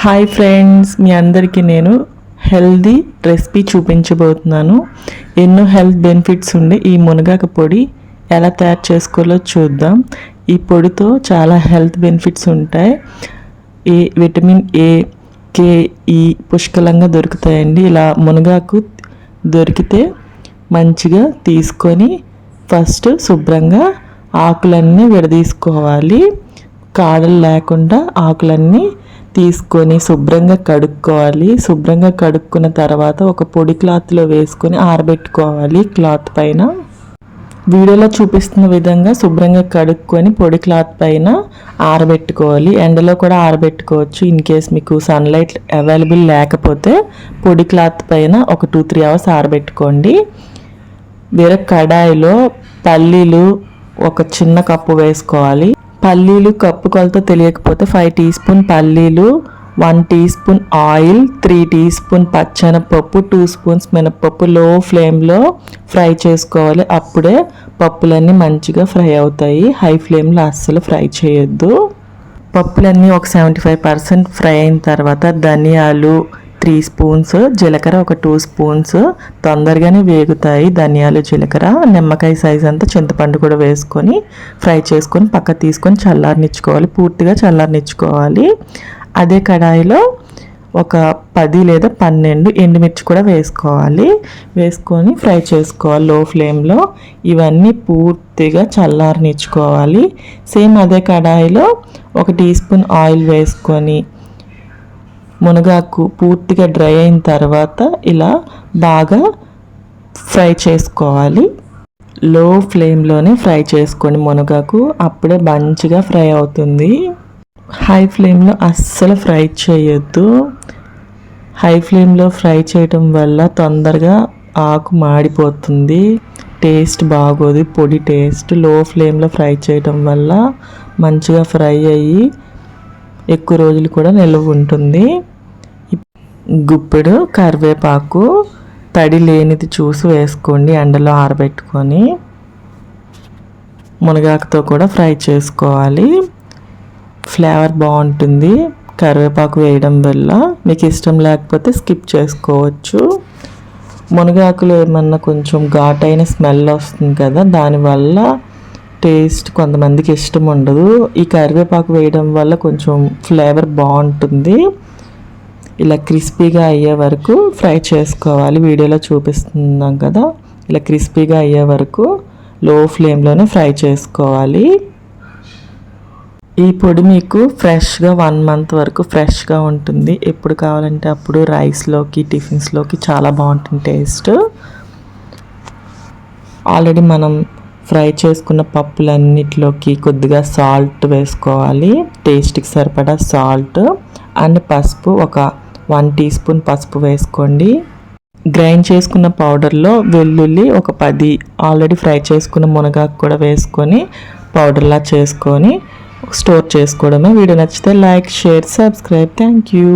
Hi friends మీ అందరికీ నేను healthy recipe చూపించబోతున్నాను. ఎన్నో హెల్త్ బెనిఫిట్స్ ఉండే ఈ మునగాకు పొడి ఎలా తయారు చేసుకోవాలో చూద్దాం. ఈ పొడితో చాలా హెల్త్ బెనిఫిట్స్ ఉంటాయి. ఏ విటమిన్ ఏ కే ఈ పుష్కలంగా దొరుకుతాయండి. ఇలా మునగాకు దొరికితే మంచిగా తీసుకొని ఫస్ట్ శుభ్రంగా ఆకులన్నీ విడదీసుకోవాలి. కాడలు లేకుండా ఆకులన్నీ తీసుకొని శుభ్రంగా కడుక్కోవాలి. శుభ్రంగా కడుక్కున్న తర్వాత ఒక పొడి క్లాత్లో వేసుకొని ఆరబెట్టుకోవాలి క్లాత్ పైన. వీడియోలో చూపిస్తున్న విధంగా శుభ్రంగా కడుక్కొని పొడి క్లాత్ పైన ఆరబెట్టుకోవాలి. ఎండలో కూడా ఆరబెట్టుకోవచ్చు. ఇన్ కేస్ మీకు సన్లైట్ అవైలబుల్ లేకపోతే పొడి క్లాత్ పైన ఒక టూ త్రీ అవర్స్ ఆరబెట్టుకోండి. వేరే కడాయిలో పల్లీలు ఒక చిన్న కప్పు వేసుకోవాలి. పల్లీలు కప్పు కొలత తెలియకపోతే ఫైవ్ టీ స్పూన్ పల్లీలు one teaspoon oil three teaspoon పచ్చెనపప్పు two spoons మినపప్పు లో ఫ్లేమ్లో ఫ్రై చేసుకోవాలి. అప్పుడే పప్పులన్నీ మంచిగా ఫ్రై అవుతాయి. హై ఫ్లేమ్లో అస్సలు ఫ్రై చేయొద్దు. పప్పులన్నీ ఒక సెవెంటీ ఫైవ్ పర్సెంట్ ఫ్రై అయిన తర్వాత ధనియాలు త్రీ స్పూన్స్ జీలకర్ర ఒక టూ స్పూన్స్ తొందరగానే వేగుతాయి ధనియాలు జీలకర్ర నిమ్మకాయ సైజ్ అంతా చింతపండు కూడా వేసుకొని ఫ్రై చేసుకొని పక్క తీసుకొని చల్లారనిచ్చుకోవాలి పూర్తిగా చల్లారనిచ్చుకోవాలి. అదే కడాయిలో ఒక పది లేదా పన్నెండు ఎండుమిర్చి కూడా వేసుకోవాలి. వేసుకొని ఫ్రై చేసుకోవాలి లో ఫ్లేమ్లో. ఇవన్నీ పూర్తిగా చల్లారనిచ్చుకోవాలి. సేమ్ అదే కడాయిలో ఒక టీ స్పూన్ ఆయిల్ వేసుకొని మునగాకు పూర్తిగా డ్రై అయిన తర్వాత ఇలా బాగా ఫ్రై చేసుకోవాలి. లో ఫ్లేమ్లోనే ఫ్రై చేసుకోండి మునగాకు. అప్పుడే మంచిగా ఫ్రై అవుతుంది. హై ఫ్లేమ్లో అస్సలు ఫ్రై చేయొద్దు. హై ఫ్లేమ్లో ఫ్రై చేయటం వల్ల తొందరగా ఆకు మాడిపోతుంది. టేస్ట్ బాగోదు. పొడి టేస్ట్. లో ఫ్లేమ్లో ఫ్రై చేయటం వల్ల మంచిగా ఫ్రై అయ్యి ఎక్కువ రోజులు కూడా నిల్వ ఉంటుంది. గుప్పెడు కరివేపాకు తడి లేనిది చూసి వేసుకోండి ఎండలో ఆరబెట్టుకొని. మునగాకుతో కూడా ఫ్రై చేసుకోవాలి. ఫ్లేవర్ బాగుంటుంది. కరివేపాకు వేయడం వల్ల మీకు ఇష్టం లేకపోతే స్కిప్ చేసుకోవచ్చు. మునగాకులు ఏమన్నా కొంచెం ఘాటైన స్మెల్ వస్తుంది కదా దానివల్ల టేస్ట్ కొంతమందికి ఇష్టం ఉండదు. ఈ కరివేపాకు వేయడం వల్ల కొంచెం ఫ్లేవర్ బాగుంటుంది. ఇలా క్రిస్పీగా అయ్యే వరకు ఫ్రై చేసుకోవాలి. వీడియోలో చూపిస్తున్నాం కదా. ఇలా క్రిస్పీగా అయ్యే వరకు లో ఫ్లేమ్లోనే ఫ్రై చేసుకోవాలి. ఈ పొడి మీకు ఫ్రెష్గా వన్ మంత్ వరకు ఫ్రెష్గా ఉంటుంది. ఎప్పుడు కావాలంటే అప్పుడు రైస్లోకి టిఫిన్స్లోకి చాలా బాగుంటుంది టేస్ట్. ఆల్రెడీ మనం ఫ్రై చేసుకున్న పప్పులన్నిటిలోకి కొద్దిగా సాల్ట్ వేసుకోవాలి. టేస్ట్కి సరిపడా సాల్ట్ అండ్ పసుపు ఒక వన్ టీ స్పూన్ పసుపు వేసుకోండి. గ్రైండ్ చేసుకున్న పౌడర్లో వెల్లుల్లి ఒక పది ఆల్రెడీ ఫ్రై చేసుకున్న మునగాకు కూడా వేసుకొని పౌడర్లా చేసుకొని స్టోర్ చేసుకోవడమే. వీడియో నచ్చితే like share subscribe. Thank you.